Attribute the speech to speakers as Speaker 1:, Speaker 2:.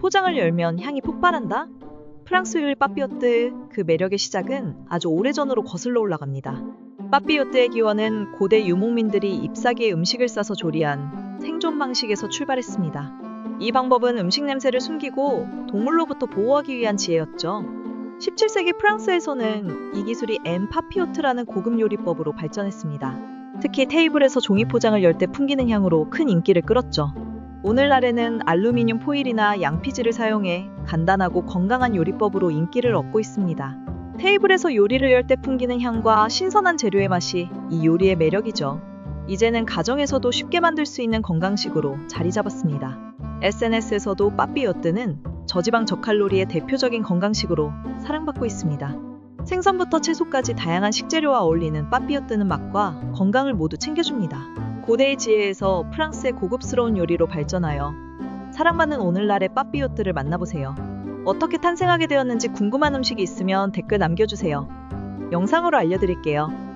Speaker 1: 포장을 열면 향이 폭발한다? 프랑스 요리 빠삐오뜨 그 매력의 시작은 아주 오래전으로 거슬러 올라갑니다. 빠삐오뜨의 기원은 고대 유목민들이 잎사귀에 음식을 싸서 조리한 생존 방식에서 출발했습니다. 이 방법은 음식 냄새를 숨기고 동물로부터 보호하기 위한 지혜였죠. 17세기 프랑스에서는 이 기술이 엠 파피오트라는 고급 요리법으로 발전했습니다. 특히 테이블에서 종이 포장을 열 때 풍기는 향으로 큰 인기를 끌었죠. 오늘날에는 알루미늄 포일이나 양피지를 사용해 간단하고 건강한 요리법으로 인기를 얻고 있습니다. 테이블에서 요리를 열 때 풍기는 향과 신선한 재료의 맛이 이 요리의 매력이죠. 이제는 가정에서도 쉽게 만들 수 있는 건강식으로 자리 잡았습니다. SNS에서도 빠삐요뜨는 저지방 저칼로리의 대표적인 건강식으로 사랑받고 있습니다. 생선부터 채소까지 다양한 식재료와 어울리는 빠삐요뜨는 맛과 건강을 모두 챙겨줍니다. 고대의 지혜에서 프랑스의 고급스러운 요리로 발전하여 사랑받는 오늘날의 빠삐요뜨를 만나보세요. 어떻게 탄생하게 되었는지 궁금한 음식이 있으면 댓글 남겨주세요. 영상으로 알려드릴게요.